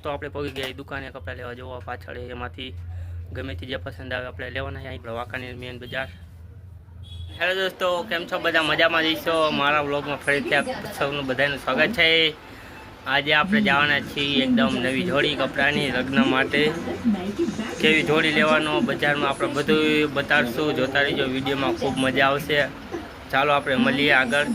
દોસ્તો આપણે પગી ગયા, દુકાને કપડાં લેવા જોવા પાછળ, એમાંથી ગમે તે જે પસંદ આવે આપણે લેવાના અહીં આપણે વાંકાનેર મેન બજાર. હેલો દોસ્તો, કેમ છો? બધા મજામાં જઈશો મારા વ્લોગમાં ફરીથી આપ સૌનું બધાનું સ્વાગત છે. આજે આપણે જવાના છીએ એકદમ નવી જોડી કપડાની, લગ્ન માટે. કેવી જોડી લેવાનો બજારમાં આપણે બધું બતાડશું. જોતા રહીજો, વિડીયોમાં ખૂબ મજા આવશે. ચાલો આપણે મળીએ આગળ.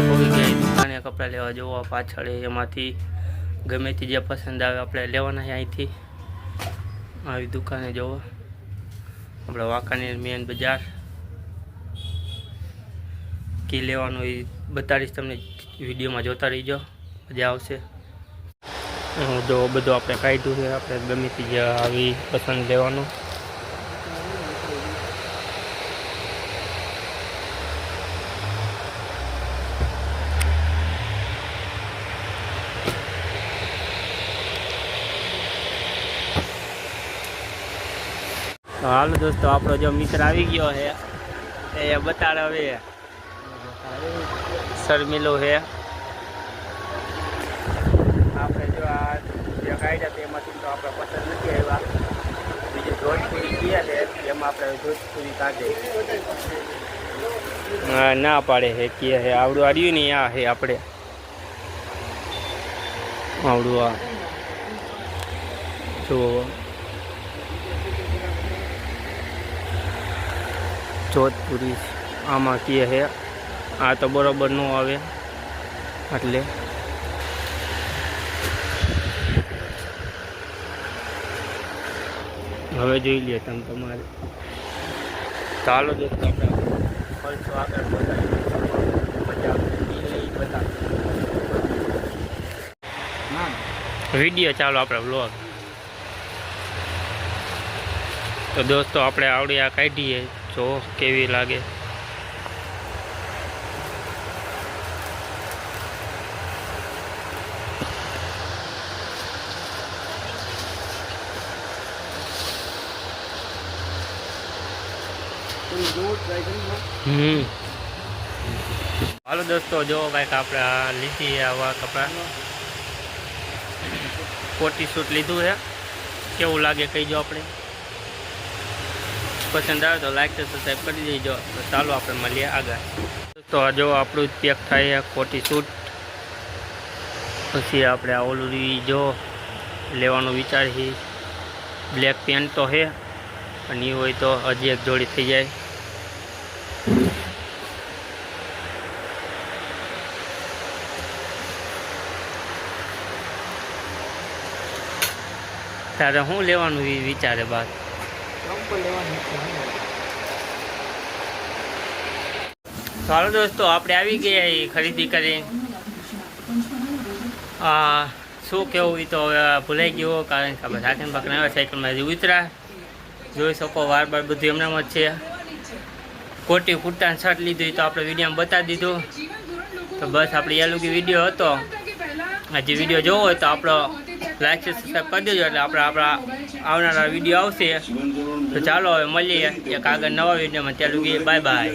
દુકાને કપડાં લેવા જોવા પાછળ એમાંથી ગમે તે જે પસંદ આવે આપણે લેવાના છે અહીંથી. આવી દુકાને જોવો. આપણે વાંકાનેર મેન બજાર. કી લેવાનું એ બતાડીશ તમને, વિડીયોમાં જોતા રહીજો. મજા આવશે. જો બધું આપણે કાઢ્યું છે, આપણે ગમે તે જે આવી પસંદ લેવાનું. તો હાલો દોસ્તો, આપણો જો મિત્ર આવી ગયો છે. એ બતાડે હવે શર્મિલો છે. આપણે જો આ જે કાઢ્યા તેમાંથી તો આપણે પસંદ નથી આવ્યા. બીજું જોધપુરી ગયા છે, એમાં આપણે જોધપુરી કાઢે. ના પાડે છે, કે છે, આવડું આડ્યું નહીં, આ છે આપણે. આવડું આ. જુઓ. જોધપુરી આમાં કહે છે આ તો બરાબર ન આવે. એટલે હવે જોઈ લઈએ તમે તમારે. ચાલો દોસ્તો આપણે ફરશું આગળ વીડિયો ચાલો આપણે વ્લોગ. તો દોસ્તો આપણે આવડી આ કાઢીએ. જો કેવી લાગે. હમ. હાલો દોસ્તો, જો કાંઈક આપણે આ લીધી આવા કપડા. કોટી સૂટ લીધું છે. કેવું લાગે કહીજો આપણે? પસંદ આવે તો લાઈક તો સબસ્ક્રાઈબ કરી દેજો. તો ચાલો આપણે મળીએ આગળ. તો આ જો આપણું પેક થાય ખોટી સૂટ પછી આપણે આ ઓલું જો લેવાનો વિચાર છે. બ્લેક પેન્ટ તો છે, અને એ હોય તો હજી એક જોડી થઈ જાય. તારે શું લેવાનું વિચારે બાદ ચાલો દોસ્તો, આપણે આવી ગયા ખરીદી કરી. શું કેવું એ તો હવે ભૂલાઈ ગયો કારણ કે આપણે આવ્યા સાયકલમાં હજી ઉતરા જોઈ શકો વાર બાર બધું એમનામાં જ છે. કોટી કુર્તા શર્ટ લીધું તો આપણે વિડીયોમાં બતાવી દીધું. તો બસ આપણે લોકો વીડિયો હતો. હજી વીડિયો જોવો હોય તો આપણો લાઈક સબસ્ક્રાઈબ કરી દેજો, એટલે આપણે આપણા આવનારા વીડિયો આવશે. તો ચાલો હવે મળીએ. એક આગળ નવા વિડીયોમાં. ત્યાં લગી બાય બાય.